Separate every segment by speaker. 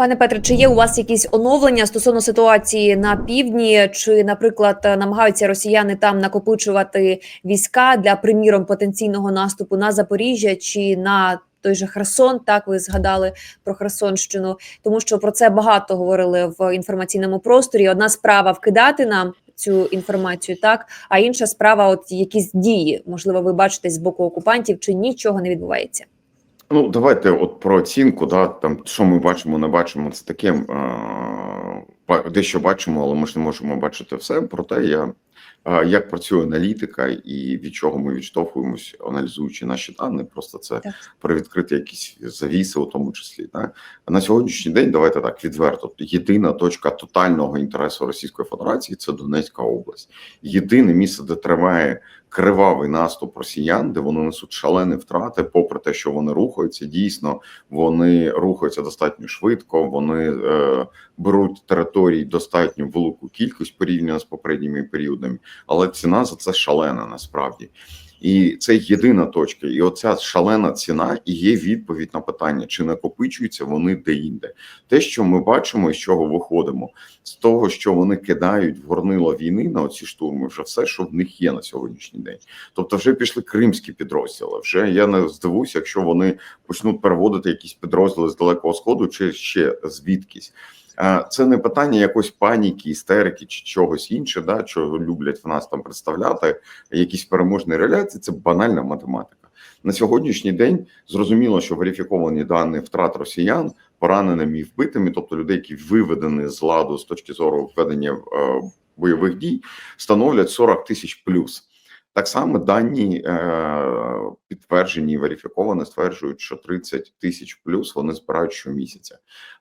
Speaker 1: Пане Петре, чи є у вас якісь оновлення стосовно ситуації на півдні? Чи, наприклад, намагаються росіяни там накопичувати війська для приміром потенційного наступу на Запоріжжя чи на той же Херсон? Так ви згадали про Херсонщину, тому що про це багато говорили в інформаційному просторі. Одна справа вкидати нам цю інформацію, так а інша справа, от якісь дії, можливо, ви бачите з боку окупантів, чи нічого не відбувається.
Speaker 2: Ну, давайте от про оцінку, да, там, що ми бачимо, не бачимо, це таке, е, дещо бачимо, але ми ж не можемо бачити все. Проте я, е, як працює аналітика і від чого ми відштовхуємось, аналізуючи наші дані, просто це
Speaker 1: Так.
Speaker 2: привідкрити якісь завіси, у тому числі. Да. На сьогоднішній день, давайте так, відверто, єдина точка тотального інтересу Російської Федерації це Донецька область. Єдине місце, де триває кривавий наступ росіян, де вони несуть шалені втрати, попри те, що вони рухаються. Дійсно, вони рухаються достатньо швидко. Вони е, беруть територій достатньо велику кількість порівняно з попередніми періодами, але ціна за це шалена насправді. І це єдина точка, і оця шалена ціна і є відповідь на питання, чи накопичуються вони де-інде. Те, що ми бачимо і з чого виходимо, з того, що вони кидають в горнило війни на оці штурми, вже все, що в них є на сьогоднішній день. Тобто, вже пішли кримські підрозділи. Вже я не здивуюся, якщо вони почнуть переводити якісь підрозділи з далекого сходу чи ще звідкись. Це не питання якоїсь паніки, істерики чи чогось інше, да, що люблять в нас там представляти, якісь переможні реляції. Це банальна математика. На сьогоднішній день зрозуміло, що верифіковані дані втрат росіян пораненими і вбитими, тобто людей, які виведені з ладу з точки зору ведення е, бойових дій, становлять 40 тисяч плюс. Так само дані е, підтверджені верифіковані стверджують, що 30 тисяч плюс вони збирають щомісяця.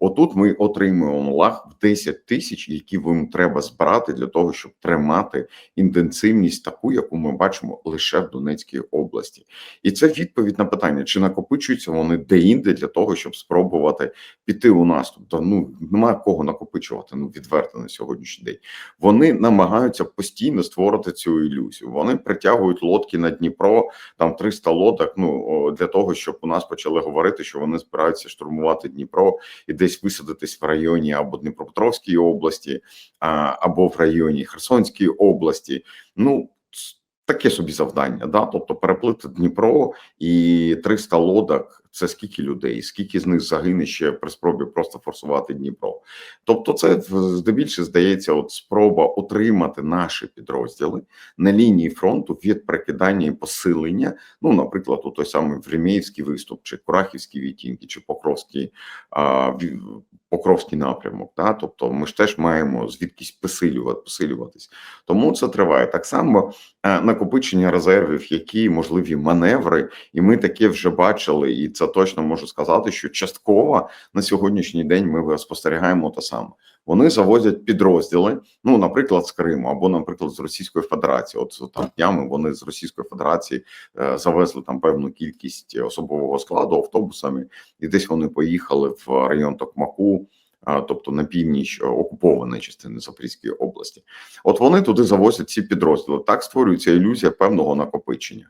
Speaker 2: Отут ми отримуємо лаг в 10 тисяч, які їм треба збирати для того, щоб тримати інтенсивність таку, яку ми бачимо лише в Донецькій області, і це відповідь на питання, чи накопичуються вони де-інде для того, щоб спробувати піти у наступ. Та ну немає кого накопичувати. Ну відверто на сьогоднішній день. Вони намагаються постійно створити цю ілюзію. Вони притягують лодки на Дніпро, там 300 лодок. Ну для того, щоб у нас почали говорити, що вони збираються штурмувати Дніпро і десь висадитись в районі або Дніпропетровській області, або в районі Херсонської області. Ну таке собі завдання, да, тобто переплити Дніпро і 300 лодок. Це скільки людей, скільки з них загине ще при спробі просто форсувати Дніпро? Тобто, це здебільше здається, от спроба отримати наші підрозділи на лінії фронту від прикидання і посилення. Ну, наприклад, у той самий Времєївський виступ, чи Курахівські відтінки, чи Покровський а, Покровський напрямок. Да? Тобто, ми ж теж маємо звідкись посилювати, посилюватись. Тому це триває так само е, накопичення резервів, які можливі маневри, і ми таке вже бачили, і це точно можу сказати, що частково на сьогоднішній день ми спостерігаємо те саме. Вони завозять підрозділи, ну наприклад, з Криму або, наприклад, з Російської Федерації. От там днями вони з Російської Федерації е, завезли там певну кількість особового складу автобусами, і десь вони поїхали в район Токмаку. Тобто на північ окупованої частини Запорізької області, от вони туди завозять ці підрозділи. Так створюється ілюзія певного накопичення.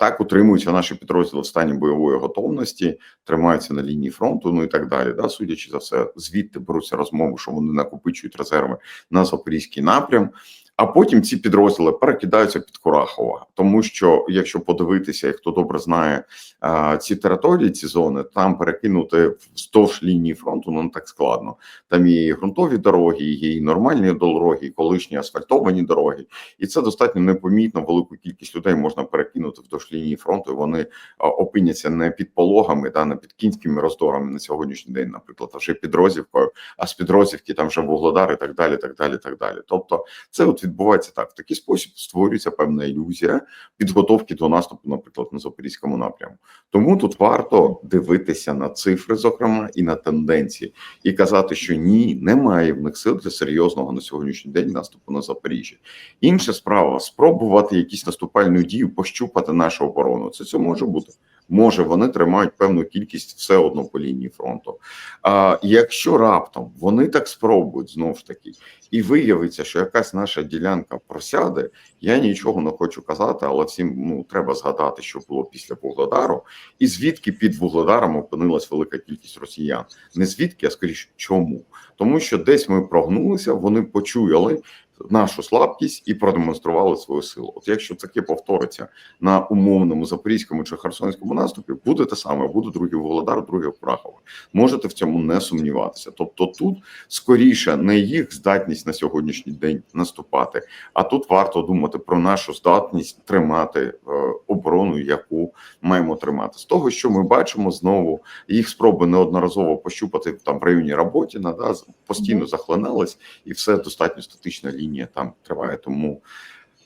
Speaker 2: Так утримуються наші підрозділи в стані бойової готовності, тримаються на лінії фронту, ну і так далі. Да, судячи за все, звідти беруться розмови, що вони накопичують резерви на запорізький напрям. А потім ці підрозділи перекидаються під Курахова, тому що якщо подивитися, хто добре знає ці території, ці зони, там перекинути вздовж лінії фронту ну не так складно. Там є і ґрунтові дороги, є і нормальні дороги, і колишні асфальтовані дороги, і це достатньо непомітно. Велику кількість людей можна перекинути вздовж лінії фронту. і Вони опиняться не під пологами, да не під кінськими роздорами на сьогоднішній день, наприклад, а вже під Розівкою, а з під Розівки там вже Вугледар і так далі. Так далі, так далі. Тобто, це от відбувається так. В такий спосіб створюється певна ілюзія підготовки до наступу, наприклад, на запорізькому напрямку. Тому тут варто дивитися на цифри, зокрема, і на тенденції, і казати, що ні, немає в них сил для серйозного на сьогоднішній день наступу на Запоріжжя. Інша справа спробувати якісь наступальну дію, пощупати нашу оборону. Це це може бути. Може, вони тримають певну кількість все одно по лінії фронту. А якщо раптом вони так спробують знову ж таки, і виявиться, що якась наша ділянка просяде, я нічого не хочу казати, але всім ну треба згадати, що було після Вугледару, і звідки під Вугледаром опинилась велика кількість росіян. Не звідки, а скоріше чому? Тому що десь ми прогнулися, вони почуяли нашу слабкість і продемонстрували свою силу. От якщо таке повториться на умовному запорізькому чи херсонському наступі, буде те саме, буде другий Володар, другий Прахова. Можете в цьому не сумніватися. Тобто, тут скоріше не їх здатність на сьогоднішній день наступати, а тут варто думати про нашу здатність тримати е, оборону, яку маємо тримати. З того, що ми бачимо, знову їх спроби неодноразово пощупати там в районі Роботіна, да, постійно захлинались, і все достатньо статична лінія там триває. Тому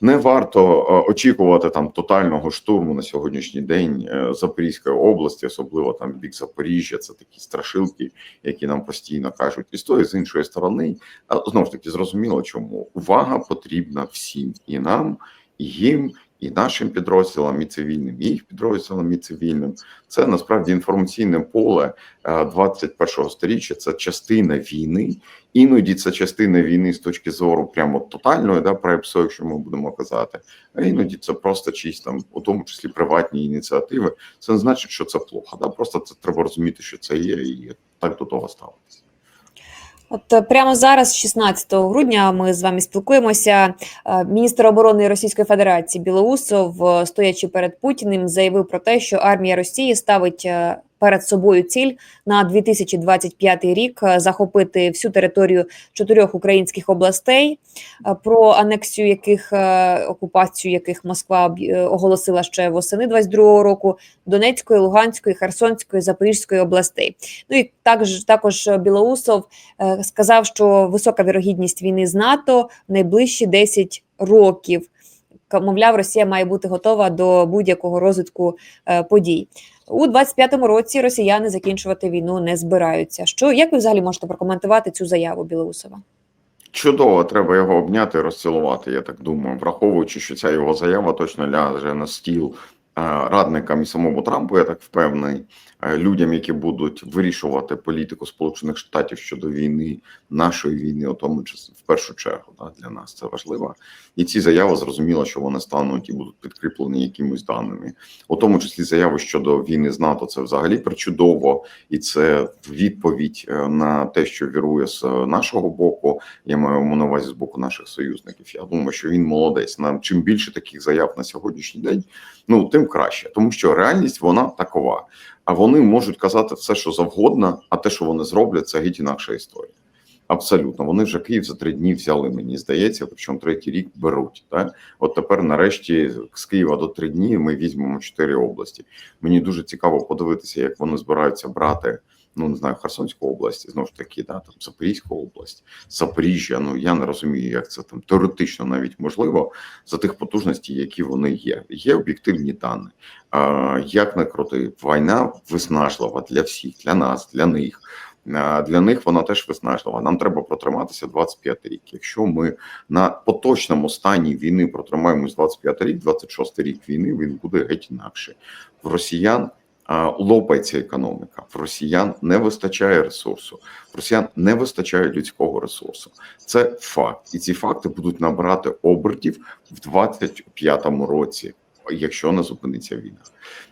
Speaker 2: не варто е, очікувати там тотального штурму на сьогоднішній день е, Запорізької області, особливо там бік Запоріжжя. Це такі страшилки, які нам постійно кажуть, і з тої з іншої сторони, а знову ж таки зрозуміло, чому увага потрібна всім і нам, і їм. І нашим підрозділам, і цивільним, і їх підрозділам, і цивільним це насправді інформаційне поле е, 21-го сторіччя. Це частина війни, іноді це частина війни з точки зору прямо тотальної, да, про ЕПСО, якщо ми будемо казати, а іноді це просто чиїсь там, у тому числі приватні ініціативи. Це не значить, що це плохо. Да? Просто це треба розуміти, що це є, і так до того ставитися.
Speaker 1: От е, прямо зараз, 16 грудня, ми з вами спілкуємося. Е, Міністр оборони Російської Федерації Білоусов, е, стоячи перед Путіним, заявив про те, що армія Росії ставить перед собою ціль на 2025 рік е, захопити всю територію чотирьох українських областей, е, про анексію яких е, окупацію яких Москва оголосила ще восени 22 року Донецької, Луганської, Херсонської, Запорізької областей. Ну і також також Білоусов сказав, що висока вірогідність війни з НАТО в найближчі 10 років. Мовляв, Росія має бути готова до будь-якого розвитку подій. У 25-му році росіяни закінчувати війну не збираються. Що як ви взагалі можете прокоментувати цю заяву Білоусова?
Speaker 2: Чудово, треба його обняти розцілувати. Я так думаю, враховуючи, що ця його заява точно ляже на стіл е, радникам і самому Трампу. Я так впевнений, людям, які будуть вирішувати політику Сполучених Штатів щодо війни, нашої війни, у тому числі в першу чергу, да, для нас це важливо. І ці заяви зрозуміло, що вони стануть і будуть підкріплені якимось даними, у тому числі заяви щодо війни з НАТО. Це взагалі причудово, і це відповідь е, на те, що вірує з нашого боку. Я маю на увазі з боку наших союзників. Я думаю, що він молодець. Нам чим більше таких заяв на сьогоднішній день, ну тим краще, тому що реальність вона такова. А вони можуть казати все, що завгодно, а те, що вони зроблять, це геть інакша історія. Абсолютно, вони вже Київ за три дні взяли. Мені здається, причому третій рік беруть. Так? От тепер, нарешті, з Києва до три дні ми візьмемо чотири області. Мені дуже цікаво подивитися, як вони збираються брати. Ну не знаю, Херсонську область, знову ж таки, да, там Запорізьку область, Запоріжжя. Ну я не розумію, як це там теоретично навіть можливо за тих потужностей, які вони є. Є об'єктивні дані. А, як не крути, війна виснажлива для всіх, для нас, для них. Для них вона теж виснажлива. Нам треба протриматися 25 рік. Якщо ми на поточному стані війни протримаємось 25 рік, 26 рік війни він буде геть інакше. В росіян лопається економіка. В росіян не вистачає ресурсу. В росіян не вистачає людського ресурсу. Це факт, і ці факти будуть набирати обертів в 25-му році. Якщо не зупиниться війна,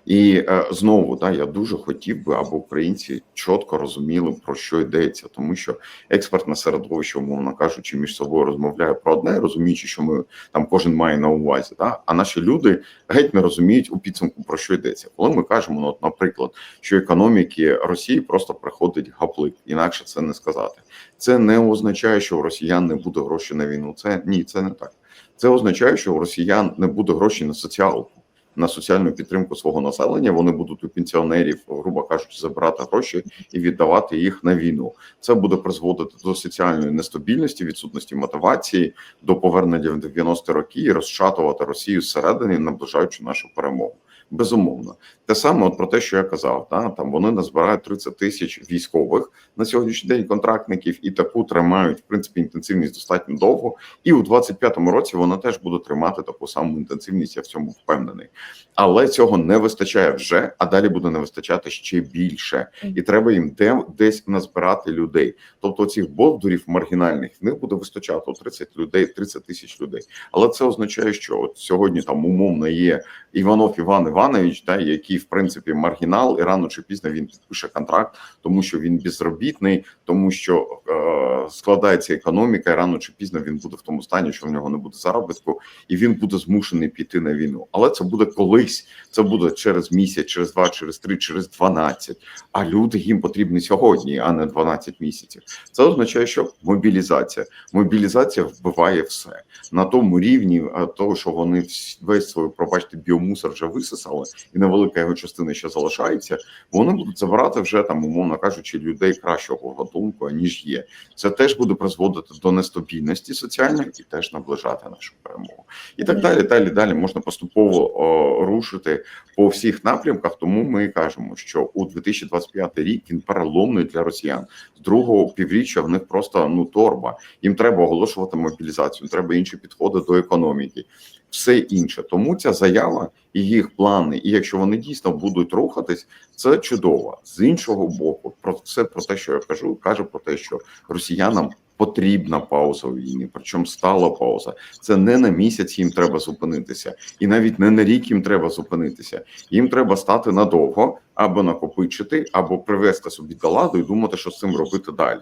Speaker 2: і е, знову да я дуже хотів би, аби українці чітко розуміли про що йдеться, тому що експертне середовище, умовно кажучи, між собою розмовляє про одне, розуміючи, що ми там кожен має на увазі, да а наші люди геть не розуміють у підсумку про що йдеться. Коли ми кажемо, ну, от, наприклад, що економіки Росії просто приходить гаплик, інакше це не сказати. Це не означає, що у росіян не буде грошей на війну. Це ні, це не так. Це означає, що у росіян не буде грошей на соціалку, на соціальну підтримку свого населення. Вони будуть у пенсіонерів, грубо кажучи, забирати гроші і віддавати їх на війну. Це буде призводити до соціальної нестабільності, відсутності мотивації, до повернення в 90-ті роки і розшатувати Росію зсередини, наближаючи нашу перемогу. Безумовно, те саме, от про те, що я казав, да, там вони назбирають 30 тисяч військових на сьогоднішній день контрактників, і таку тримають в принципі інтенсивність достатньо довго. І у 25-му році вона теж буде тримати таку саму інтенсивність. Я в цьому впевнений. Але цього не вистачає вже, а далі буде не вистачати ще більше, і треба їм де, десь назбирати людей. Тобто цих бовдурів маргінальних в них буде вистачати от 30 людей, 30 тисяч людей. Але це означає, що от сьогодні там умовно є Іванов Іван Іванович, та який в принципі маргінал, і рано чи пізно він підпише контракт, тому що він безробітний, тому що е, складається економіка, і рано чи пізно він буде в тому стані, що в нього не буде заробітку, і він буде змушений піти на війну. Але це буде колись, це буде через місяць, через два, через три, через 12. А люди їм потрібні сьогодні, а не 12 місяців. Це означає, що мобілізація. Мобілізація вбиває все на тому рівні, е, того, що вони весь свою пробачте біомусор вже висосали, і невелика його частина ще залишається. Вони будуть забирати вже там, умовно кажучи, людей кращого гатунку, ніж є. Це теж буде призводити до нестабільності соціальної і теж наближати нашу перемогу. І так далі. Далі далі можна поступово о, рушити по всіх напрямках. Тому ми кажемо, що у 2025 рік він переломний для росіян. З другого півріччя в них просто ну торба. Їм треба оголошувати мобілізацію, треба інші підходи до економіки, все інше. Тому ця заява і їх плани, і якщо вони дійсно будуть рухатись, це чудово. З іншого боку, про все про те, що я кажу, кажу про те, що росіянам. Потрібна пауза у війні, причому стала пауза. Це не на місяць їм треба зупинитися, і навіть не на рік їм треба зупинитися. Їм треба стати надовго або накопичити, або привести собі до ладу і думати, що з цим робити далі.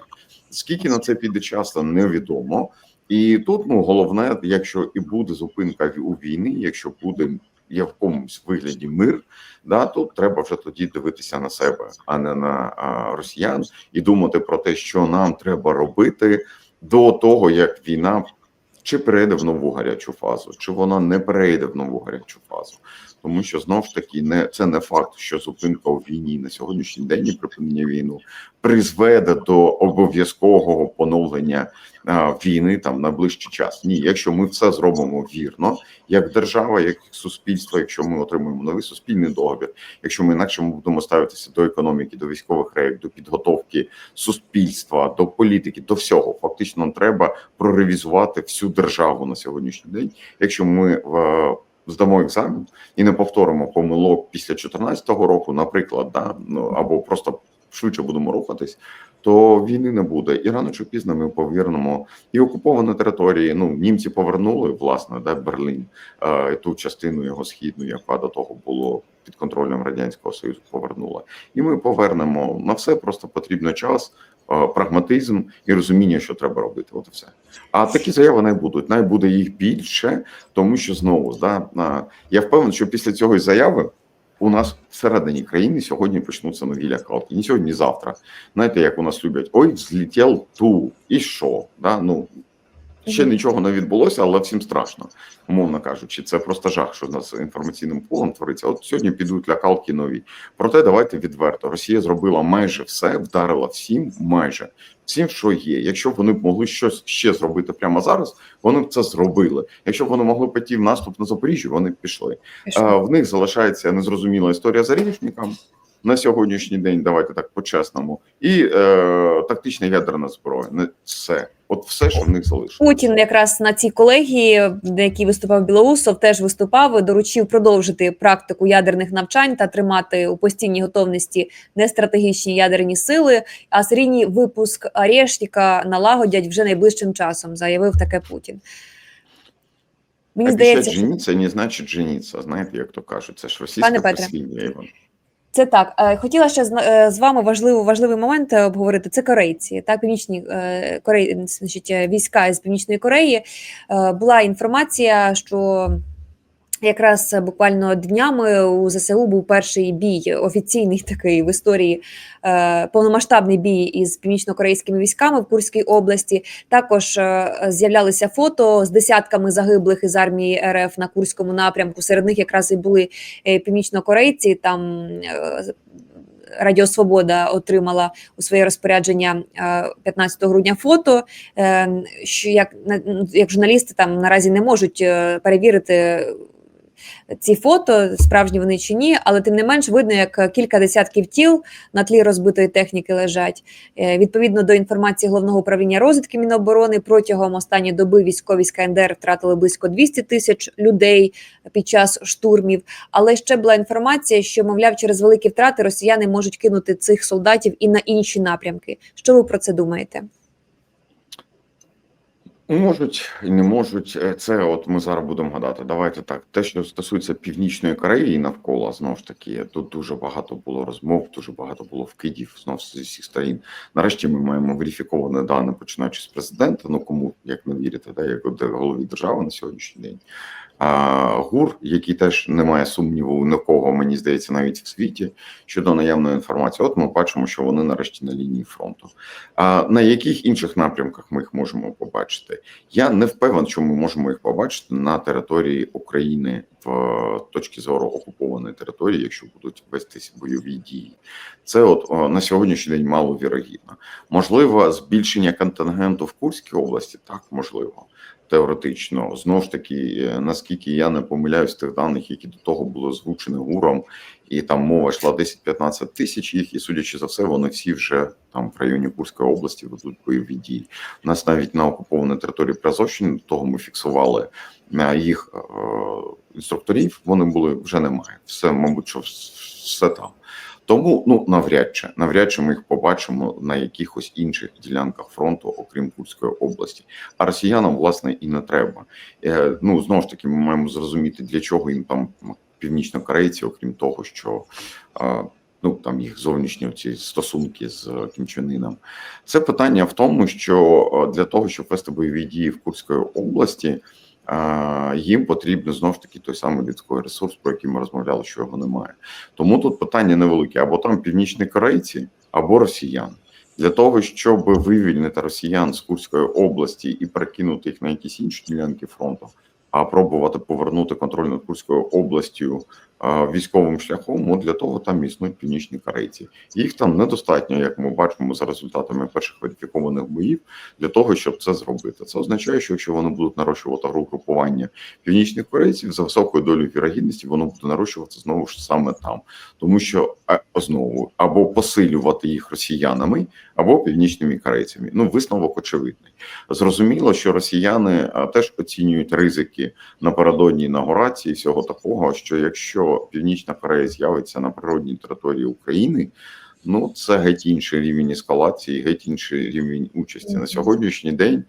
Speaker 2: Скільки на це піде часу, невідомо. І тут ну головне, якщо і буде зупинка у війни, якщо буде є в якомусь вигляді мир, да то треба вже тоді дивитися на себе, а не на а, росіян, і думати про те, що нам треба робити до того, як війна чи перейде в нову гарячу фазу, чи вона не перейде в нову гарячу фазу. Тому що знов ж таки не це не факт, що зупинка у війні на сьогоднішній день і припинення війну призведе до обов'язкового поновлення а, війни там на ближчий час. Ні, якщо ми все зробимо вірно, як держава, як суспільство, якщо ми отримуємо новий суспільний договір, якщо ми інакше будемо ставитися до економіки, до військових рейк, до підготовки суспільства, до політики, до всього, фактично треба проревізувати всю державу на сьогоднішній день. Якщо ми е, здамо екзамен і не повторимо помилок після 2014 року, наприклад, да, ну або просто швидше будемо рухатись, то війни не буде. І рано чи пізно ми повернемо і окуповані території. Ну німці повернули власне да Берлін, е, ту частину його східну, яка до того було під контролем радянського союзу, повернула, і ми повернемо на все. Просто потрібно час. Е, Прагматизм і розуміння, що треба робити, от все. А такі заяви не будуть. Най буде їх більше, тому що знову да, я впевнений, що після цього заяви у нас всередині країни сьогодні почнуться нові лякалки. Ні сьогодні, ні завтра. Знаєте, як у нас люблять: ой, взлетів ту, і що? Да? Ну, ще нічого не відбулося, але всім страшно, умовно кажучи. Це просто жах, що нас інформаційним полем твориться. От сьогодні підуть лякалки нові. Проте давайте відверто. Росія зробила майже все, вдарила всім, майже всім, що є. Якщо б вони б могли щось ще зробити прямо зараз, вони б це зробили. Якщо б вони могли піти в наступ на Запоріжжя, вони б пішли. А, в них залишається незрозуміла історія з Арішником на сьогоднішній день. Давайте так по-чесному, і е, тактична ядерна зброя. Не все, от все, що в них залишилося.
Speaker 1: Путін якраз на цій колегії, на якій виступав Білоусов, теж виступав, і доручив продовжити практику ядерних навчань та тримати у постійній готовності нестратегічні ядерні сили. А серійний випуск Арештіка налагодять вже найближчим часом, заявив таке Путін. Мені
Speaker 2: Обіцять
Speaker 1: здається,
Speaker 2: женіться не значить женіться. Знаєте, як то кажуть, це ж російське
Speaker 1: Пане Петре. Це так. Е, Хотіла ще з е, вами важливий, важливий момент е, обговорити. Це корейці. Так, північні Корей, значить, війська з північної Кореї. Була інформація, що якраз буквально днями у ЗСУ був перший бій, офіційний такий в історії, е, повномасштабний бій із північно-корейськими військами в Курській області. Також е, з'являлися фото з десятками загиблих із армії РФ на Курському напрямку. Серед них якраз і були е, північнокорейці. Там Радіо Свобода отримала у своє розпорядження е, 15 грудня фото. Що як, на- як журналісти там наразі не можуть перевірити. Ці фото, справжні вони чи ні, але тим не менш видно, як кілька десятків тіл на тлі розбитої техніки лежать. Е, Відповідно до інформації головного управління розвідки Міноборони, протягом останньої доби військові з КНДР втратили близько 200 тисяч людей під час штурмів. Але ще була інформація, що мовляв, через великі втрати росіяни можуть кинути цих солдатів і на інші напрямки. Що ви про це думаєте?
Speaker 2: Можуть і не можуть. Е, Це от ми зараз будемо гадати. Давайте так. Те, що стосується північної Кореї навколо, знову ж таки, тут дуже багато було розмов, дуже багато було вкидів знов зі всіх сторін. Нарешті ми маємо верифіковане дані, починаючи з президента. Ну кому як не вірити, да, як голові держави на сьогоднішній день. А ГУР, який теж не має сумніву нікого, мені здається, навіть в світі щодо наявної інформації. От ми бачимо, що вони нарешті на лінії фронту. А на яких інших напрямках ми їх можемо побачити? Я не впевнений, що ми можемо їх побачити на території України в точки зору окупованої території, якщо будуть вестись бойові дії. Це от о, на сьогоднішній день маловірогідно. Можливо, збільшення контингенту в Курській області, так можливо. Теоретично, знову ж таки, е, наскільки я не помиляюсь тих даних, які до того були озвучені гуром, і там мова йшла 10-15 тисяч їх, і судячи за все, вони всі вже там в районі Курської області ведуть бойові дії. У нас навіть на окупованій території Приазовщини, до того ми фіксували е, їх е, інструкторів. Вони були вже немає. Все, мабуть, що все там. Тому ну навряд чи навряд чи ми їх побачимо на якихось інших ділянках фронту, окрім Курської області. А росіянам власне і не треба. Е, ну знову ж таки, ми маємо зрозуміти, для чого їм там північнокорейці, окрім того, що е, ну там їх зовнішні ці стосунки з Кім Чен Іном. Це питання в тому, що для того, щоб вести бойові дії в Курської області. Їм потрібен знову ж таки той самий людський ресурс, про який ми розмовляли, що його немає. Тому тут питання невелике: або там північні корейці, або росіяни. Для того щоб вивільнити росіян з Курської області і перекинути їх на якісь інші ділянки фронту, а пробувати повернути контроль над Курською областю військовим шляхом, от для того там існують північні корейці. Їх там недостатньо, як ми бачимо за результатами перших верифікованих боїв, для того, щоб це зробити. Це означає, що якщо вони будуть нарощувати групування північних корейців за високою долею вірогідності, воно буде нарощуватися знову ж саме там, тому що знову або посилювати їх росіянами, або північними корейцями. Ну висновок очевидний. Зрозуміло, що росіяни теж оцінюють ризики напередодні інаугурації всього такого, що якщо Північна Корея з'явиться на природній території України. Ну, це геть інший рівень ескалації, геть інший рівень участі на сьогоднішній день.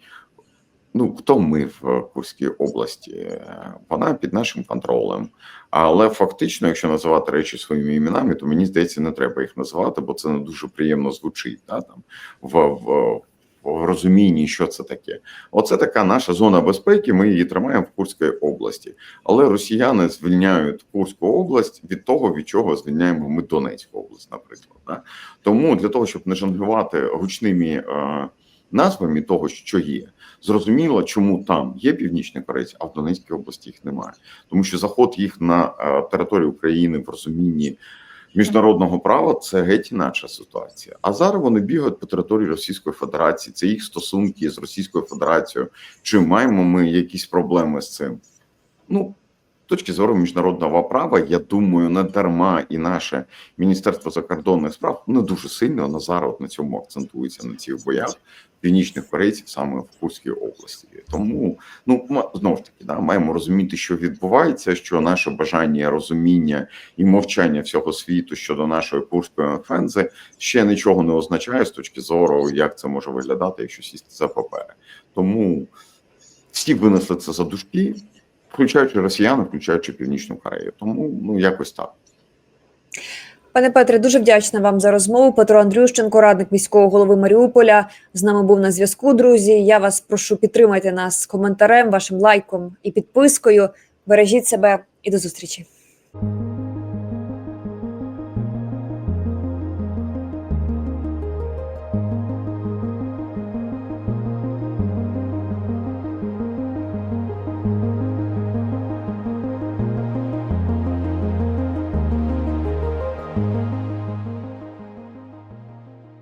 Speaker 2: Ну, хто ми в Курській області? Е, Вона під нашим контролем. Але фактично, якщо називати речі своїми іменами, то мені здається, не треба їх називати, бо це не дуже приємно звучить да, там, в, в, в розумінні, що це таке. Оце така наша зона безпеки. Ми її тримаємо в Курській області. Але росіяни звільняють Курську область від того, від чого звільняємо ми Донецьку область, наприклад. Да? Тому для того, щоб не жонглювати гучними е, назвами того, що є, зрозуміло, чому там є північні корейці, а в Донецькій області їх немає. Тому що заход їх на е, територію України в розумінні міжнародного права це геть інакша ситуація. А зараз вони бігають по території Російської Федерації. Це їх стосунки з Російською Федерацією. Чи маємо ми якісь проблеми з цим? Ну. Точки зору міжнародного права, я думаю, не дарма і наше міністерство закордонних справ не дуже сильно на зараз на цьому акцентується на цих боях північних корейців саме в Курській області. Тому ну знову ж таки, да, маємо розуміти, що відбувається, що наше бажання, розуміння і мовчання всього світу щодо нашої курської офензи ще нічого не означає з точки зору, як це може виглядати, якщо сісти за папери. Тому всі винесли це за дужки, включаючи росіян, включаючи Північну Корею. Тому ну якось так.
Speaker 1: Пане Петре, дуже вдячна вам за розмову. Петро Андрющенко, радник міського голови Маріуполя, з нами був на зв'язку. Друзі. Я вас прошу підтримайте нас коментарем, вашим лайком і підпискою. Бережіть себе і до зустрічі.